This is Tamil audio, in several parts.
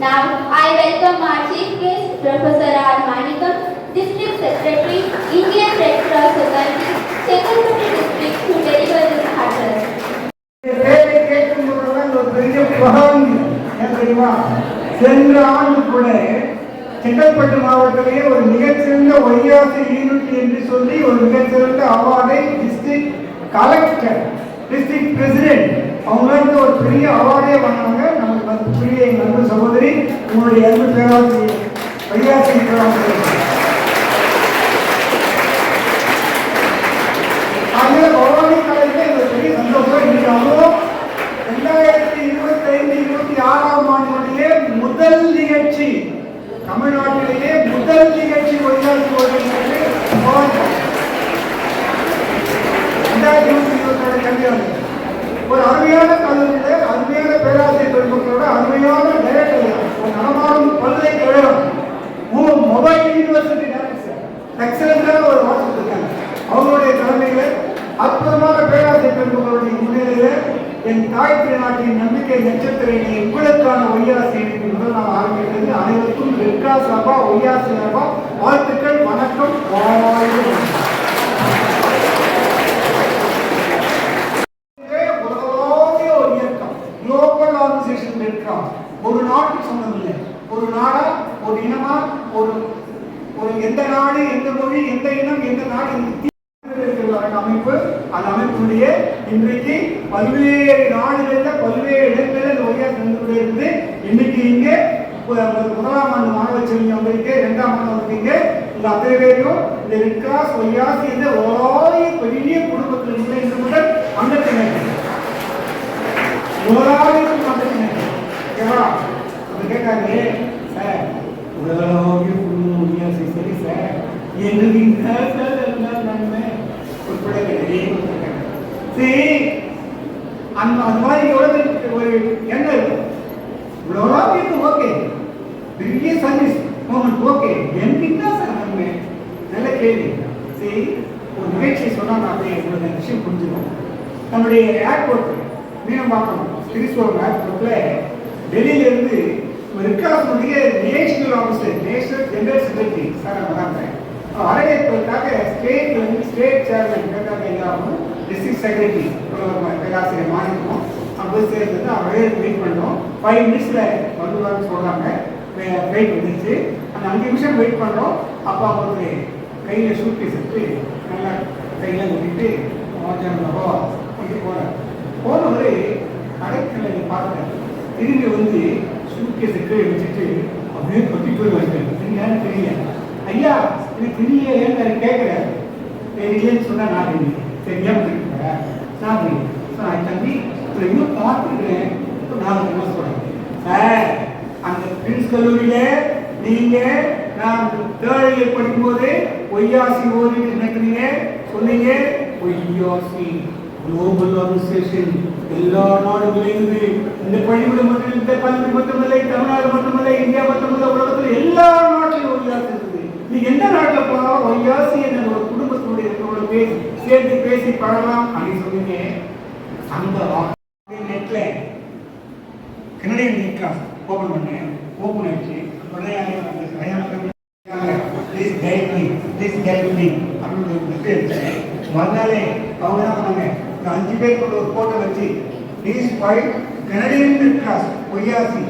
Now, I welcome our Chief Guest, Professor R. Manikam, சென்ற ஆண்டு கூட செங்கல்பட்டு மாவட்டத்திலேயே ஒரு மிகச்சிறந்த ஒய்யாசி யூனிட் என்று சொல்லி ஒரு மிகச்சிறந்த அவார்டை டிஸ்ட்ரிக்ட் கலெக்டர் டிஸ்ட்ரிக்ட் பிரசிடென்ட் அவங்க ஒரு பெரிய அவார்டே வாங்கினாங்க. நமக்கு மதிப்புக்குரிய எங்கள் அன்பு சகோதரி உங்களுடைய அன்பு பேராசிரியர் ஒய்யாசி பேராசிரியர். எக்ஸலண்டான ஒரு வாட்ஸ்அப் இருக்காங்க அவங்களுடைய தலைமையில் அற்புதமான பேராசை பெண்களுடைய முன்னிலையில் என் தாய் திருநாட்டின் நம்பிக்கை நட்சத்திரங்களை உங்களுக்கான ஒய்யாசி முதல் நாம் ஆரம்பிக்கிறது. அனைவருக்கும் ரெட்காஸ் சாபா ஒய்யாசி சாபா வாழ்த்துக்கள் வணக்கம் வாழ்க வளமுடன். இதே உலகளாவிய ஒரு இயக்கம் குளோபல் ஆர்கனைசேஷன் இருக்கான் ஒரு நாட்டுக்கு சொந்தம் இல்லை ஒரு நாடா ஒரு இனமா ஒரு ஒரு எந்த நாடு எந்த மொழி எந்த இனம் எந்த நாடு அமைப்பு அந்த அமைப்புடைய இன்றைக்கு பல்வேறு நாடுகளில் பல்வேறு இடங்களில் இந்த ஒய்யா சென்று இருந்து இன்னைக்கு இங்கே முதலாம் ஆண்டு மாணவ செல்வி அவங்களுக்கு இரண்டாம் ஆண்டு வந்திருக்கீங்க இந்த அத்தனை பேரையும் இந்த ரெட் கிராஸ் இந்த ஓராய பெரிய குடும்பத்தில் இருந்து இன்று முதல் அங்கத்தினர். ஓராயிரம் அங்கத்தினர். ஓகேவா அப்ப கேட்டாங்க சார் உலகளாவிய குடும்பம் ஒய்யாசி சரி சார் என்னது சார் சார் எல்லாம் நன்மை உட்பட நிறைய கொடுத்திருக்காங்க. சரி அந்த அந்த மாதிரி உலகத்துக்கு ஒரு எண்ணம் இருக்கும் உலகளாவியது ஓகே பெரிய சர்வீஸ் மூமெண்ட் ஓகே எனக்கு என்ன சார் நன்மை நல்ல கேள்வி. சரி ஒரு நிகழ்ச்சி சொன்னால் நான் அப்படியே உங்களுக்கு அந்த விஷயம் புரிஞ்சுக்கணும். நம்முடைய ஏர்போர்ட் மீனம்பாக்கம் திருச்சூர் ஏர்போர்ட்டில் டெல்லியில இருந்து ரெட்காசனுடைய national officer national general secretary sir வராங்க வரவேற்பதற்காக ஸ்டேட் வந்து ஸ்டேட் சேர்மன் கேட்டாங்க எல்லாரும் செக்ரட்டரி பேராசிரியர் மாநிலம் அங்கே சேர்ந்து அவரே வெயிட் பண்ணோம் ஃபைவ் மினிட்ஸில் வந்துடுவான்னு சொல்கிறாங்க வெயிட் வந்துச்சு அந்த அஞ்சு நிமிஷம் வெயிட் பண்ணுறோம் அப்போ அவங்களுக்கு கையில் சூட்கேஸ் எடுத்து நல்லா கையில் கட்டிட்டு வாஜானவோ அப்படி போகிறார் போனவர் கடைக்கிழமை பார்த்தார் திரும்பி வந்து சூட்கேஸை கீழே வச்சுட்டு அப்படியே கொட்டி போய் வச்சிட்டார். என்னன்னு தெரியல. ஐயா இது தெரியல ஏன்னு கேட்குறேன் தெரியலன்னு சொன்னால் நான் தெரியாமல் தெரியாம இருக்கிறேன் நான் தம்பி உங்களை இன்னும் பார்த்துக்கிறேன் நான் என்ன சொல்றேன் சார் அந்த பிரின்ஸ் கல்லூரியில நீங்க நான் தேர்ட் இயர் படிக்கும்போது ஒய்யாசி ஓடிட்டு நினைக்கிறீங்க சொன்னீங்க ஒய்யாசி குளோபல் ஆர்கனைசேஷன் எல்லா நாடுகளிலிருந்து இந்த பள்ளிக்கூடம் மட்டும் இந்த கல்வி மட்டுமில்லை தமிழ்நாடு மட்டுமில்லை இந்தியா மட்டுமில்லை உலகத்தில் எல்லா நாட்டிலும் ஒய்யாசி இருக்குது எந்த நாட்டில் போனாலும் ஒய்யாசி ஒரு குடும்பத்தினுடைய பேசி சேர்த்து பேசி பழகலாம் அப்படின்னு சொன்னீங்க அந்த நெட்ல கனடியன் நெட் கிளாஸ் ஓபன் பண்ணேன் ஓபன் ஆயிடுச்சு. உடனே please guide me please guide me அப்படின்னு ஒரு மெசேஜ் இருந்துச்சு மறுநாளே அவங்க என்ன பண்ணாங்க இந்த அஞ்சு பேர் கொண்ட ஒரு போட்டோ வச்சு please file Canadian net class ஒய்யாசி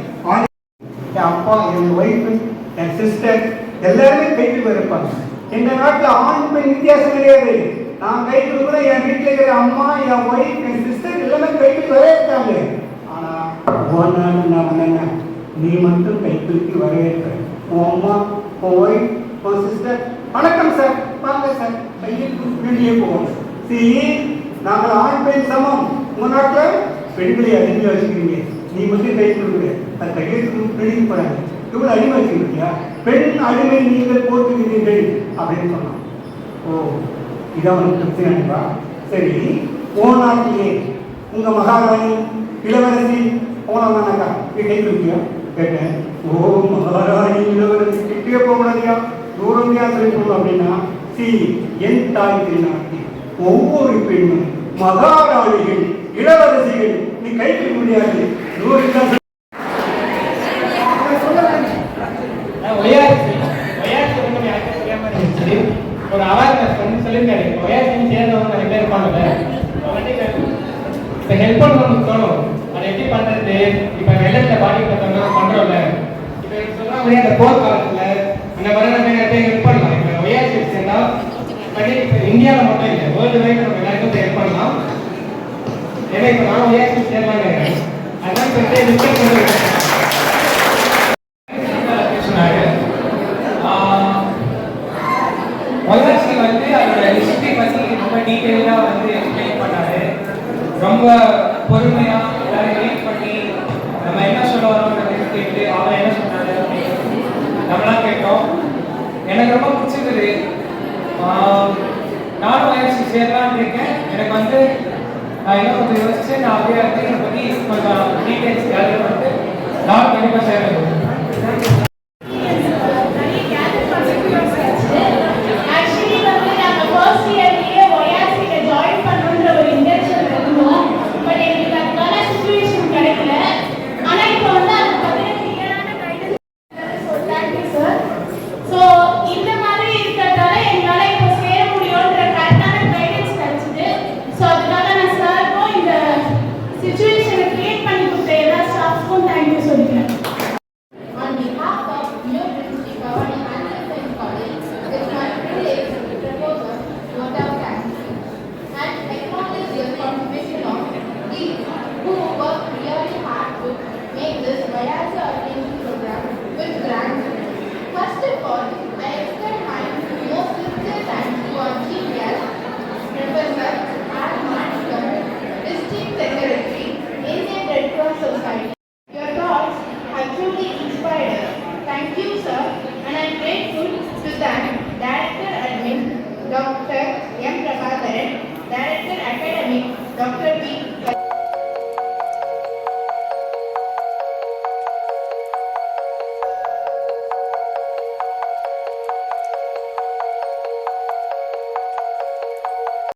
என் அப்பா என் ஒய்ஃபு என் சிஸ்டர் எல்லாருமே கைட்டு போயிருப்பாங்க எங்க நாட்டுல ஆண் பெண் வித்தியாசம் கிடையாது. நான் கைட்டு கூட என் வீட்டுல இருக்கிற அம்மா என் ஒய்ஃப் என் சிஸ்டர் எல்லாமே கைட்டு வர இருக்காங்க. ஆனா என்ன நான் நீ மட்டும் கைப்பிடிக்கு வரவேற்ற உன் அம்மா உன் ஒய்ஃப் உன் சிஸ்டர் வணக்கம் சார் வாங்க சார் கையை வெளியே போவோம். சி நாங்கள் ஆண் பெண் சமம். உங்க நாட்டுல பெண்களை அடிமை வச்சுக்கிறீங்க. நீ மட்டும் கை கொடுக்குற அது கையெழுத்து பெரிய போறாங்க. இவ்வளவு அடிமை வச்சுக்கிறீங்களா பெண் அடிமை நீங்கள் போக்குகிறீர்கள் அப்படின்னு சொன்னான். ஓ இதான் வந்து பிரச்சனைப்பா சரி போன நாட்டிலே உங்க மகாராணி இளவரசி போனாங்கன்னாக்கா நீ கை கொடுக்கியா கேட்டேன். ஓ மகாராணி இளவரசி கிட்டே போக முடியா தூரம் யாத்திரை போகணும் அப்படின்னா சி என் தாய் திருநாட்டி ஒவ்வொரு பெண்ணும் மகாராணிகள் இளவரசிகள் நீ கைக்கு முடியாது. ஒயாசி ஒயாசி வந்து எனக்கு இருந்துச்சு. ஒரு அவேர்னஸ் வந்து சொல்லியிருக்காரு. ஒயாசின்னு சேர்ந்தவங்க நிறைய பேர் இருப்பாங்கல்ல. இப்போ ஹெல்ப் பண்ணணும்னு தோணும். அதை எப்படி பண்ணுறது இப்போ வெள்ளத்துல பாடி பார்த்தோம்னா பண்ணுறோம்ல இப்போ சொல்கிறாங்க ஒரே அந்த போர் காலத்தில் அந்த மாதிரி நம்ம நிறைய ஹெல்ப் பண்ணலாம். இப்போ ஒயாசி சேர்ந்தால் இந்தியாவில் மட்டும் இல்லை வேர்ல்டு வைட் நம்ம எல்லாருக்கும் ஹெல்ப் பண்ணலாம். ஏன்னா இப்போ நான் ஒயாசி சேரலான்னு அதெல்லாம் சொல்லிட்டு வளர்ச்சி வந்து அதோட ஹிஸ்டரி பற்றி ரொம்ப டீட்டெயிலாக வந்து எக்ஸ்பிளைன் பண்ணாரு. ரொம்ப பொறுமையாக எல்லாரும் வெயிட் பண்ணி நம்ம என்ன சொல்ல வரோங்கிறத கேட்டு அவர் என்ன சொன்னாரு அப்படின்னு நம்மளாம் கேட்டோம். எனக்கு ரொம்ப பிடிச்சிருக்குது நானும் வயசு சேரலான்னு இருக்கேன். எனக்கு வந்து நான் இன்னும் கொஞ்சம் யோசிச்சு நான் அப்படியே வந்து இதை பற்றி கொஞ்சம் டீட்டெயில்ஸ் கேதர் பண்ணிட்டு நான் கண்டிப்பாக சேர